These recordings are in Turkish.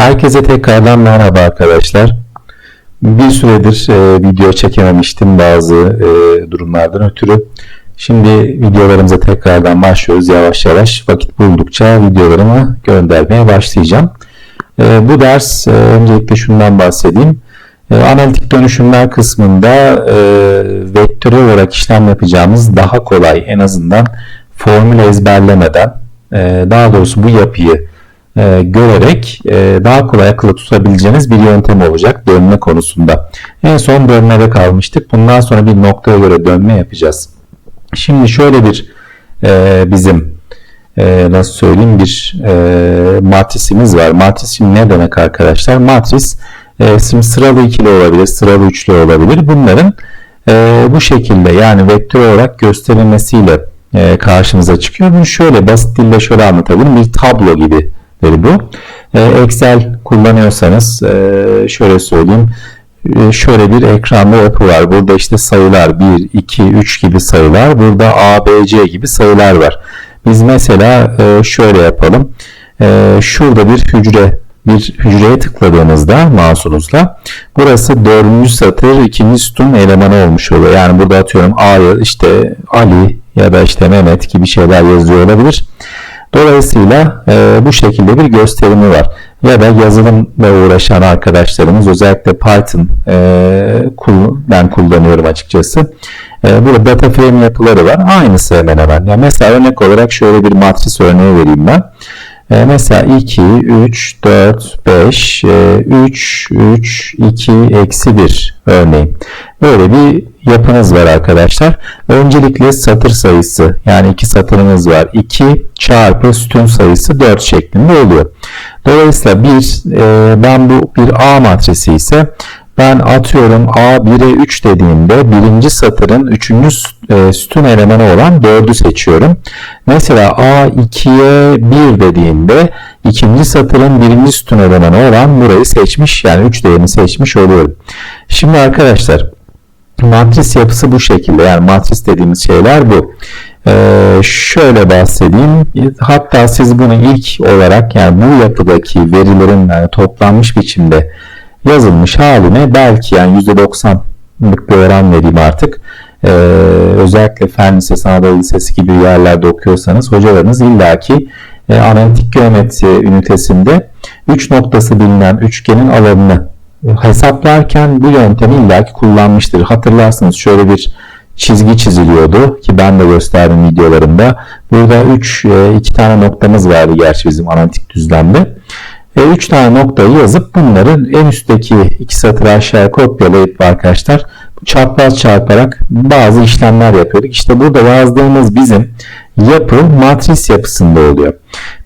Herkese tekrardan merhaba arkadaşlar. Bir süredir e, video çekememiştim bazı e, durumlardan ötürü. Şimdi videolarımıza tekrardan başlıyoruz yavaş yavaş. Vakit buldukça videolarımı göndermeye başlayacağım. E, bu ders e, öncelikle şundan bahsedeyim. E, analitik dönüşümler kısmında e, vektörel olarak işlem yapacağımız daha kolay en azından formül ezberlemeden e, daha doğrusu bu yapıyı e, görerek e, daha kolay akılda tutabileceğiniz bir yöntem olacak dönme konusunda. En son dönmede kalmıştık. Bundan sonra bir noktaya göre dönme yapacağız. Şimdi şöyle bir e, bizim e, nasıl söyleyeyim bir e, matrisimiz var. Matris ne demek arkadaşlar? Matris e, şimdi sıralı ikili olabilir, sıralı üçlü olabilir. Bunların e, bu şekilde yani vektör olarak gösterilmesiyle e, karşımıza çıkıyor. Bunu şöyle basit dille şöyle anlatabilirim. Bir tablo gibi bu. E, Excel kullanıyorsanız e, şöyle söyleyeyim. E, şöyle bir ekranda yapı var. Burada işte sayılar 1, 2, 3 gibi sayılar. Burada A, B, C gibi sayılar var. Biz mesela e, şöyle yapalım. Şurada bir hücre bir hücreye tıkladığınızda mouse'unuzla burası dördüncü satır ikinci sütun elemanı olmuş oluyor. Yani burada atıyorum A'ya işte Ali ya da işte Mehmet gibi şeyler yazıyor olabilir. Dolayısıyla e, bu şekilde bir gösterimi var. Ya da yazılımla uğraşan arkadaşlarımız özellikle Python e, kul, ben kullanıyorum açıkçası. E, burada data frame yapıları var. Aynısı hemen hemen. Ya mesela örnek olarak şöyle bir matris örneği vereyim ben. E, mesela 2, 3, 4, 5, e, 3, 3, 2, eksi 1 örneğin. Böyle bir yapınız var arkadaşlar. Öncelikle satır sayısı yani iki satırımız var. 2 çarpı sütun sayısı 4 şeklinde oluyor. Dolayısıyla bir e, ben bu bir A matrisi ise ben atıyorum A1'e 3 dediğimde birinci satırın üçüncü e, sütun elemanı olan 4'ü seçiyorum. Mesela A2'ye 1 dediğimde ikinci satırın birinci sütun elemanı olan burayı seçmiş yani 3 değerini seçmiş oluyorum. Şimdi arkadaşlar matris yapısı bu şekilde yani matris dediğimiz şeyler bu. Ee, şöyle bahsedeyim. Hatta siz bunu ilk olarak yani bu yapıdaki verilerin yani toplanmış biçimde yazılmış haline belki yani %90'lık bir oran vereyim artık. Ee, özellikle Fen Lisesi, Anadolu Lisesi gibi yerlerde okuyorsanız hocalarınız illaki e, analitik geometri ünitesinde 3 noktası bilinen üçgenin alanını hesaplarken bu yöntemi illaki kullanmıştır. Hatırlarsınız şöyle bir çizgi çiziliyordu ki ben de gösterdim videolarımda. Burada 3 e, iki tane noktamız vardı gerçi bizim analitik düzlemde. 3 e, tane noktayı yazıp bunların en üstteki iki satır aşağıya kopyalayıp arkadaşlar çapraz çarparak bazı işlemler yapıyorduk. İşte burada yazdığımız bizim yapı matris yapısında oluyor.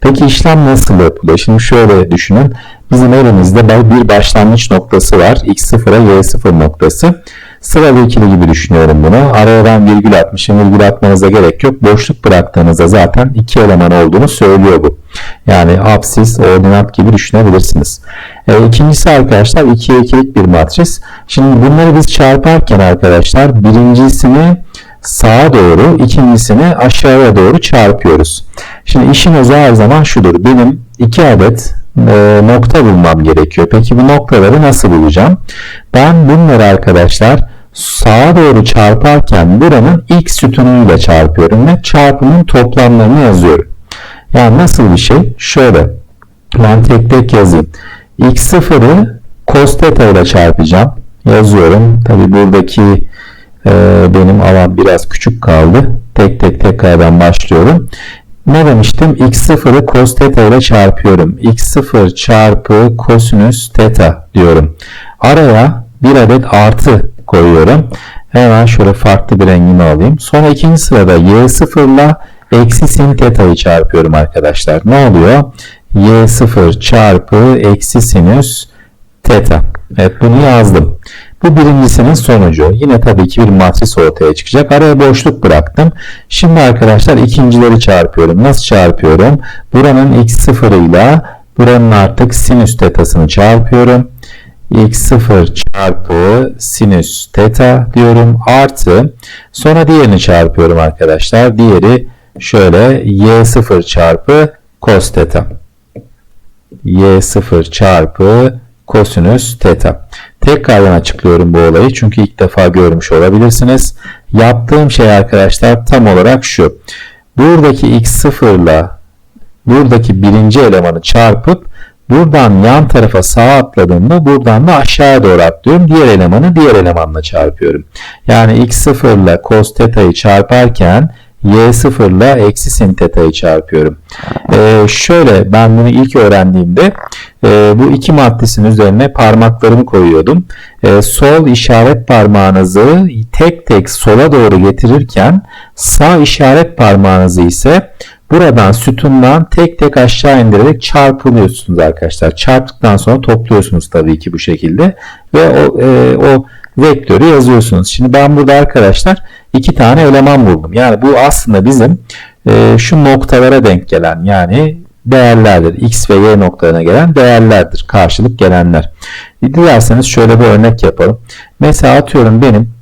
Peki işlem nasıl yapılıyor? Şimdi şöyle düşünün. Bizim elimizde bir başlangıç noktası var. X0'a Y0 noktası. Sıralı ikili gibi düşünüyorum bunu. Araya ben virgül atmışım. Virgül atmanıza gerek yok. Boşluk bıraktığınızda zaten iki eleman olduğunu söylüyor bu. Yani absis, ordinat gibi düşünebilirsiniz. E, ikincisi arkadaşlar 2'ye 2'lik bir matris. Şimdi bunları biz çarparken arkadaşlar birincisini sağa doğru, ikincisini aşağıya doğru çarpıyoruz. Şimdi işin özü her zaman şudur. Benim iki adet e, nokta bulmam gerekiyor. Peki bu noktaları nasıl bulacağım? Ben bunları arkadaşlar sağa doğru çarparken buranın ilk sütunuyla çarpıyorum ve çarpımın toplamlarını yazıyorum. Yani nasıl bir şey? Şöyle. Ben tek tek yazayım. x0'ı cos theta ile çarpacağım. Yazıyorum. Tabi buradaki e, benim alan biraz küçük kaldı. Tek tek tekrardan başlıyorum. Ne demiştim? x0'ı cos theta ile çarpıyorum. x0 çarpı kosinüs theta diyorum. Araya bir adet artı koyuyorum. Hemen şöyle farklı bir rengini alayım. Sonra ikinci sırada y0 ile eksi sin teta'yı çarpıyorum arkadaşlar. Ne oluyor? y0 çarpı eksi sinüs teta. Evet bunu yazdım. Bu birincisinin sonucu. Yine tabii ki bir matris ortaya çıkacak. Araya boşluk bıraktım. Şimdi arkadaşlar ikincileri çarpıyorum. Nasıl çarpıyorum? Buranın x0 ile buranın artık sinüs tetasını çarpıyorum. X0 çarpı sinüs teta diyorum. Artı sonra diğerini çarpıyorum arkadaşlar. Diğeri şöyle y0 çarpı cos teta. y0 çarpı kosinüs teta. Tekrardan açıklıyorum bu olayı çünkü ilk defa görmüş olabilirsiniz. Yaptığım şey arkadaşlar tam olarak şu. Buradaki x0 ile buradaki birinci elemanı çarpıp buradan yan tarafa sağa atladığımda buradan da aşağıya doğru atlıyorum. Diğer elemanı diğer elemanla çarpıyorum. Yani x0 ile cos teta'yı çarparken y0 ile eksi sin teta'yı çarpıyorum. Ee, şöyle ben bunu ilk öğrendiğimde e, bu iki maddesin üzerine parmaklarımı koyuyordum. E, sol işaret parmağınızı tek tek sola doğru getirirken sağ işaret parmağınızı ise buradan sütundan tek tek aşağı indirerek çarpılıyorsunuz arkadaşlar. Çarptıktan sonra topluyorsunuz tabii ki bu şekilde ve o, e, o vektörü yazıyorsunuz. Şimdi ben burada arkadaşlar iki tane eleman buldum. Yani bu aslında bizim e, şu noktalara denk gelen yani değerlerdir. X ve Y noktalarına gelen değerlerdir. Karşılık gelenler. Dilerseniz şöyle bir örnek yapalım. Mesela atıyorum benim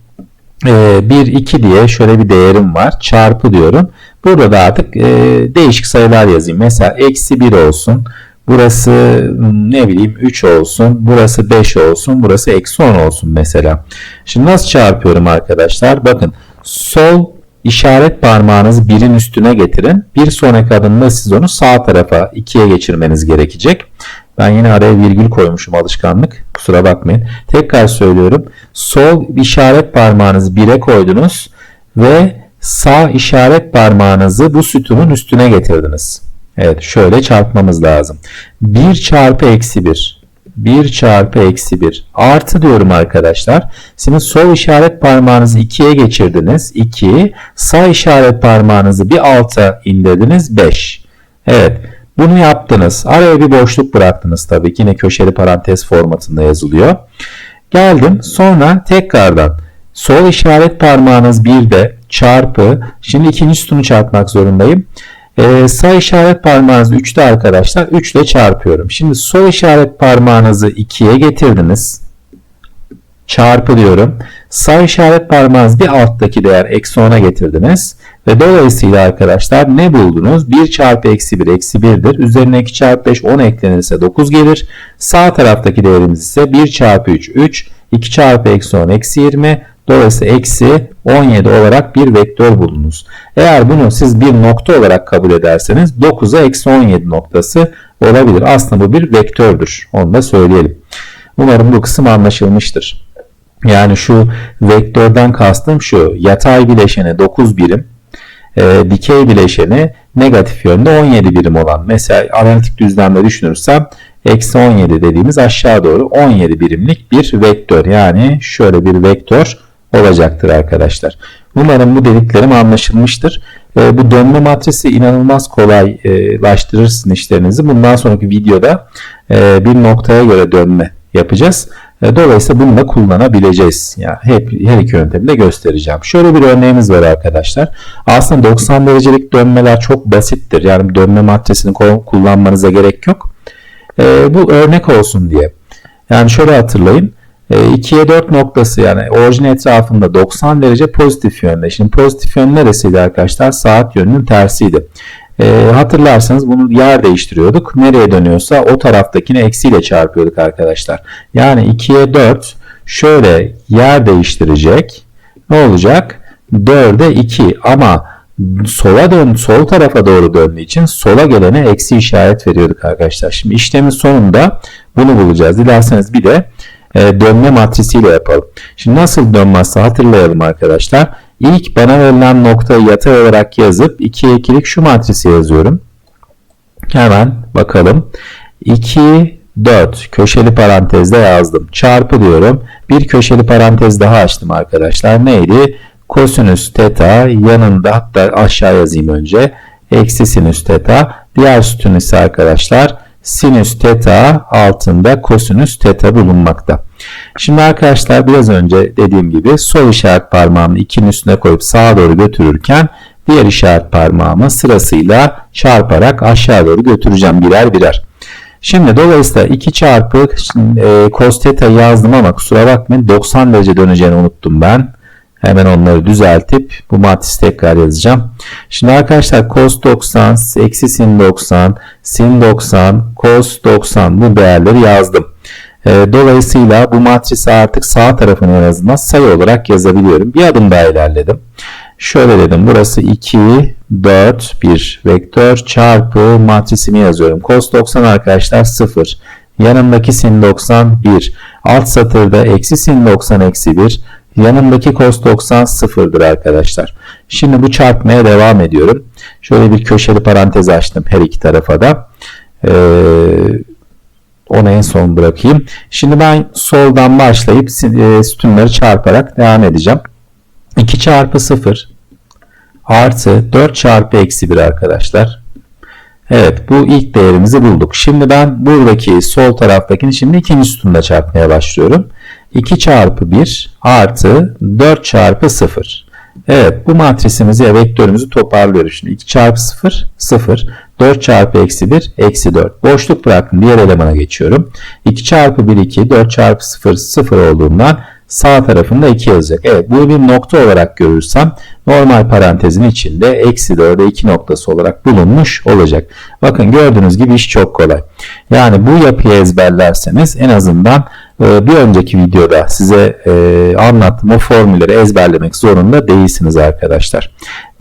e, 1, 2 diye şöyle bir değerim var. Çarpı diyorum. Burada da artık e, değişik sayılar yazayım. Mesela eksi 1 olsun. Burası ne bileyim 3 olsun. Burası 5 olsun. Burası eksi 10 olsun mesela. Şimdi nasıl çarpıyorum arkadaşlar? Bakın sol işaret parmağınızı birin üstüne getirin. Bir sonraki adımda siz onu sağ tarafa 2'ye geçirmeniz gerekecek. Ben yine araya virgül koymuşum alışkanlık. Kusura bakmayın. Tekrar söylüyorum. Sol işaret parmağınızı 1'e koydunuz ve sağ işaret parmağınızı bu sütunun üstüne getirdiniz. Evet şöyle çarpmamız lazım. 1 çarpı eksi 1. 1 çarpı eksi 1 artı diyorum arkadaşlar. Şimdi sol işaret parmağınızı 2'ye geçirdiniz. 2. Sağ işaret parmağınızı bir alta indirdiniz. 5. Evet. Bunu yaptınız. Araya bir boşluk bıraktınız tabii ki. Yine köşeli parantez formatında yazılıyor. Geldim. Sonra tekrardan sol işaret parmağınız 1'de çarpı. Şimdi ikinci sütunu çarpmak zorundayım. Ee, sağ işaret parmağınızı 3'te arkadaşlar 3 ile çarpıyorum. Şimdi sol işaret parmağınızı 2'ye getirdiniz. Çarpı diyorum. Sağ işaret parmağınızı bir alttaki değer eksi 10'a getirdiniz. Ve dolayısıyla arkadaşlar ne buldunuz? 1 çarpı eksi 1 eksi 1'dir. Üzerine 2 çarpı 5 10 eklenirse 9 gelir. Sağ taraftaki değerimiz ise 1 çarpı 3 3. 2 çarpı eksi 10 eksi 20. Dolayısıyla eksi 17 olarak bir vektör bulunuz. Eğer bunu siz bir nokta olarak kabul ederseniz 9'a eksi 17 noktası olabilir. Aslında bu bir vektördür. Onu da söyleyelim. Umarım bu kısım anlaşılmıştır. Yani şu vektörden kastım şu. Yatay bileşeni 9 birim. E, dikey bileşeni negatif yönde 17 birim olan. Mesela analitik düzlemde düşünürsem eksi 17 dediğimiz aşağı doğru 17 birimlik bir vektör. Yani şöyle bir vektör olacaktır arkadaşlar. Umarım bu dediklerim anlaşılmıştır. E, bu dönme matrisi inanılmaz kolaylaştırır sizin işlerinizi. Bundan sonraki videoda e, bir noktaya göre dönme yapacağız. E, dolayısıyla bunu da kullanabileceğiz. Yani hep her iki yöntemi de göstereceğim. Şöyle bir örneğimiz var arkadaşlar. Aslında 90 derecelik dönmeler çok basittir. Yani dönme matrisini kullanmanıza gerek yok. E, bu örnek olsun diye. Yani şöyle hatırlayın. 2'ye 4 noktası yani orijin etrafında 90 derece pozitif yönde. Şimdi pozitif yön neresiydi arkadaşlar? Saat yönünün tersiydi. E, hatırlarsanız bunu yer değiştiriyorduk. Nereye dönüyorsa o taraftakini eksiyle çarpıyorduk arkadaşlar. Yani 2'ye 4 şöyle yer değiştirecek. Ne olacak? 4'e 2 ama sola dön, sol tarafa doğru döndüğü için sola gelene eksi işaret veriyorduk arkadaşlar. Şimdi işlemin sonunda bunu bulacağız. Dilerseniz bir de e, dönme matrisiyle yapalım. Şimdi nasıl dönmezse hatırlayalım arkadaşlar. İlk bana verilen noktayı yatay olarak yazıp 2'ye 2'lik şu matrisi yazıyorum. Hemen bakalım. 2, 4 köşeli parantezde yazdım. Çarpı diyorum. Bir köşeli parantez daha açtım arkadaşlar. Neydi? Kosinüs teta yanında hatta aşağı yazayım önce. Eksi sinüs teta. Diğer sütun ise arkadaşlar sinüs teta altında kosinüs teta bulunmakta. Şimdi arkadaşlar biraz önce dediğim gibi sol işaret parmağımı 2'nin üstüne koyup sağa doğru götürürken diğer işaret parmağımı sırasıyla çarparak aşağı doğru götüreceğim birer birer. Şimdi dolayısıyla 2 çarpı e, cos theta yazdım ama kusura bakmayın 90 derece döneceğini unuttum ben. Hemen onları düzeltip bu matrisi tekrar yazacağım. Şimdi arkadaşlar cos 90, eksi sin 90, sin 90, cos 90 bu değerleri yazdım. E, dolayısıyla bu matrisi artık sağ tarafını en azından sayı olarak yazabiliyorum. Bir adım daha ilerledim. Şöyle dedim burası 2, 4, 1 vektör çarpı matrisimi yazıyorum. Cos 90 arkadaşlar 0. Yanındaki sin 90 1. Alt satırda eksi sin 90 eksi 1. Yanındaki cos 90 sıfırdır arkadaşlar. Şimdi bu çarpmaya devam ediyorum. Şöyle bir köşeli parantez açtım her iki tarafa da. Ee, onu en son bırakayım. Şimdi ben soldan başlayıp e, sütunları çarparak devam edeceğim. 2 çarpı 0 artı 4 çarpı eksi 1 arkadaşlar. Evet bu ilk değerimizi bulduk. Şimdi ben buradaki sol taraftakini şimdi ikinci sütunda çarpmaya başlıyorum. 2 çarpı 1 artı 4 çarpı 0. Evet bu matrisimizi ya vektörümüzü toparlıyoruz. Şimdi 2 çarpı 0 0. 4 çarpı eksi 1 eksi 4. Boşluk bıraktım. Diğer elemana geçiyorum. 2 çarpı 1 2 4 çarpı 0 0 olduğundan sağ tarafında 2 yazacak. Evet bu bir nokta olarak görürsem normal parantezin içinde eksi 4'e 2 noktası olarak bulunmuş olacak. Bakın gördüğünüz gibi iş çok kolay. Yani bu yapıyı ezberlerseniz en azından bir önceki videoda size e, anlattığım o formülleri ezberlemek zorunda değilsiniz arkadaşlar.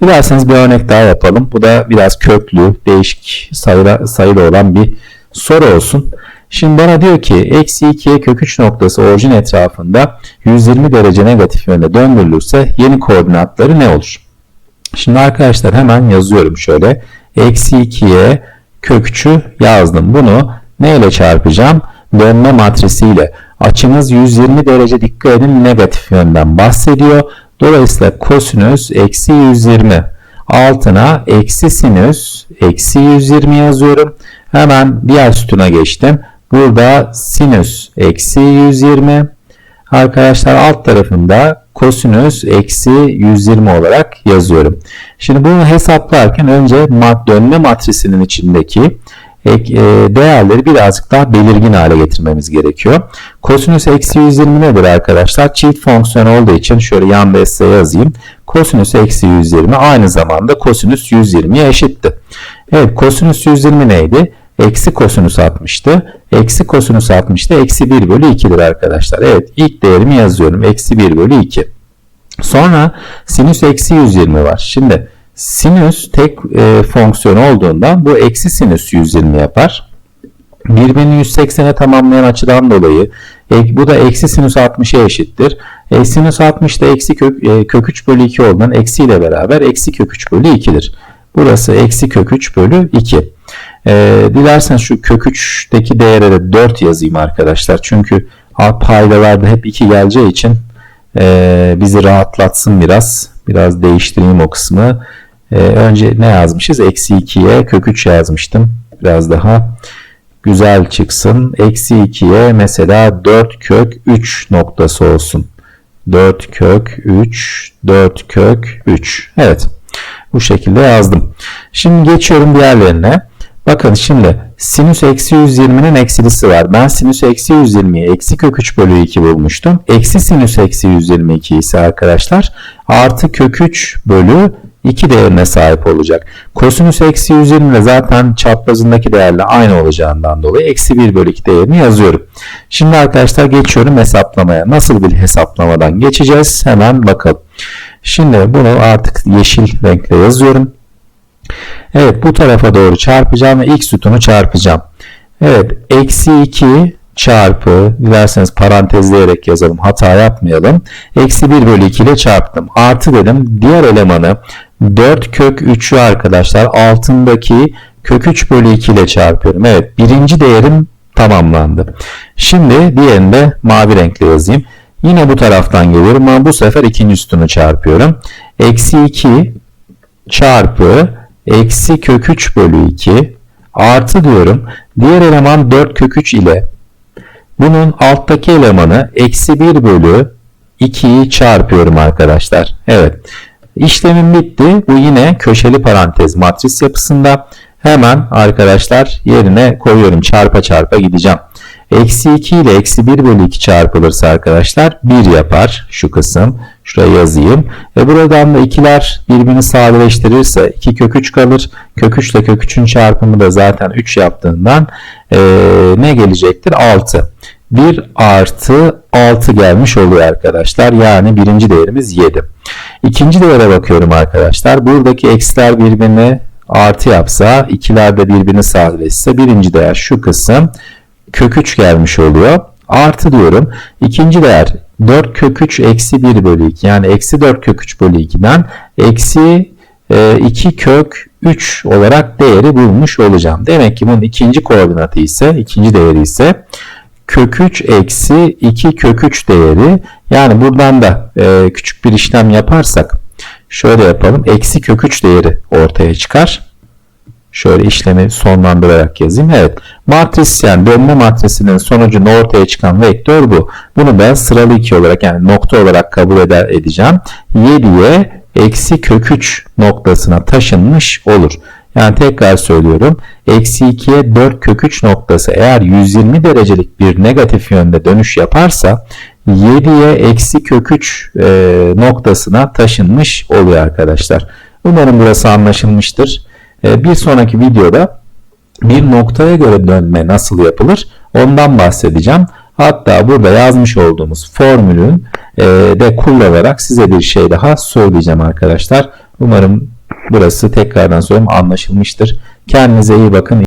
Dilerseniz bir örnek daha yapalım. Bu da biraz köklü, değişik sayılı, sayılı olan bir soru olsun. Şimdi bana diyor ki eksi 2'ye kök 3 noktası orijin etrafında 120 derece negatif yönde döndürülürse yeni koordinatları ne olur? Şimdi arkadaşlar hemen yazıyorum şöyle. Eksi 2'ye kök 3'ü yazdım. Bunu neyle çarpacağım? Dönme matrisiyle. Açımız 120 derece dikkat edin negatif yönden bahsediyor. Dolayısıyla kosinüs eksi 120 altına eksi sinüs eksi 120 yazıyorum. Hemen diğer sütuna geçtim. Burada sinüs eksi 120. Arkadaşlar alt tarafında kosinüs eksi 120 olarak yazıyorum. Şimdi bunu hesaplarken önce dönme matrisinin içindeki değerleri birazcık daha belirgin hale getirmemiz gerekiyor. Kosinüs eksi 120 nedir arkadaşlar? Çift fonksiyon olduğu için şöyle yan size yazayım. Kosinüs eksi 120 aynı zamanda kosinüs 120'ye eşitti. Evet kosinüs 120 neydi? Eksi kosinüs 60'tı. Eksi kosinüs 60'da eksi 1 bölü 2'dir arkadaşlar. Evet ilk değerimi yazıyorum. Eksi 1 bölü 2. Sonra sinüs eksi 120 var. Şimdi sinüs tek e, fonksiyon olduğundan bu eksi sinüs 120 yapar. Birbirini 180'e tamamlayan açıdan dolayı e, bu da eksi sinüs 60'a eşittir. E, sinüs 60 da eksi kök, e, kök 3 bölü 2 olduğundan eksi ile beraber eksi kök 3 bölü 2'dir. Burası eksi kök 3 bölü 2. E, dilerseniz şu kök 3'teki değere de 4 yazayım arkadaşlar. Çünkü paydalarda hep 2 geleceği için e, bizi rahatlatsın biraz. Biraz değiştireyim o kısmı. E, önce ne yazmışız? Eksi 2'ye kök 3 yazmıştım. Biraz daha güzel çıksın. Eksi 2'ye mesela 4 kök 3 noktası olsun. 4 kök 3, 4 kök 3. Evet. Bu şekilde yazdım. Şimdi geçiyorum diğerlerine. Bakın şimdi sinüs eksi 120'nin eksilisi var. Ben sinüs eksi 120'yi eksi kök 3 bölü 2 bulmuştum. Eksi sinüs eksi 122 ise arkadaşlar artı kök 3 bölü 2 değerine sahip olacak. Kosinüs eksi 120 ile zaten çaprazındaki değerle aynı olacağından dolayı eksi 1 bölü 2 değerini yazıyorum. Şimdi arkadaşlar geçiyorum hesaplamaya. Nasıl bir hesaplamadan geçeceğiz? Hemen bakalım. Şimdi bunu artık yeşil renkle yazıyorum. Evet bu tarafa doğru çarpacağım ve ilk sütunu çarpacağım. Evet eksi 2 çarpı dilerseniz parantezleyerek yazalım hata yapmayalım. Eksi 1 bölü 2 ile çarptım. Artı dedim diğer elemanı 4 kök 3'ü arkadaşlar altındaki kök 3 bölü 2 ile çarpıyorum. Evet birinci değerim tamamlandı. Şimdi diğerini de mavi renkle yazayım. Yine bu taraftan geliyorum ama bu sefer ikinci üstünü çarpıyorum. Eksi 2 çarpı eksi kök 3 bölü 2 artı diyorum. Diğer eleman 4 kök 3 ile bunun alttaki elemanı eksi 1 bölü 2'yi çarpıyorum arkadaşlar. Evet. İşlemim bitti. Bu yine köşeli parantez matris yapısında. Hemen arkadaşlar yerine koyuyorum. Çarpa çarpa gideceğim. Eksi 2 ile eksi 1 bölü 2 çarpılırsa arkadaşlar 1 yapar şu kısım. Şuraya yazayım. Ve buradan da ikiler birbirini sadeleştirirse 2 kök 3 kalır. Kök 3 ile kök 3'ün çarpımı da zaten 3 yaptığından eee, ne gelecektir? 6. 1 artı 6 gelmiş oluyor arkadaşlar. Yani birinci değerimiz 7. İkinci değere bakıyorum arkadaşlar. Buradaki eksiler birbirine artı yapsa, ikiler de birbirini sadeleşse birinci değer şu kısım kök 3 gelmiş oluyor. Artı diyorum. İkinci değer 4 kök 3 eksi 1 bölü 2 yani eksi 4 kök 3 bölü 2'den eksi e, 2 kök 3 olarak değeri bulmuş olacağım. Demek ki bunun ikinci koordinatı ise ikinci değeri ise kök 3 eksi 2 kök 3 değeri yani buradan da e, küçük bir işlem yaparsak şöyle yapalım eksi kök 3 değeri ortaya çıkar. Şöyle işlemi sonlandırarak yazayım. Evet. Matris yani dönme matrisinin sonucunda ortaya çıkan vektör bu. Bunu ben sıralı 2 olarak yani nokta olarak kabul eder edeceğim. 7'ye eksi kök 3 noktasına taşınmış olur. Yani tekrar söylüyorum. Eksi 2'ye 4 kök 3 noktası eğer 120 derecelik bir negatif yönde dönüş yaparsa 7'ye eksi kök 3 e, noktasına taşınmış oluyor arkadaşlar. Umarım burası anlaşılmıştır. E, bir sonraki videoda bir noktaya göre dönme nasıl yapılır ondan bahsedeceğim. Hatta burada yazmış olduğumuz formülün e, de kullanarak size bir şey daha söyleyeceğim arkadaşlar. Umarım burası tekrardan söyleyeyim anlaşılmıştır. Kendinize iyi bakın.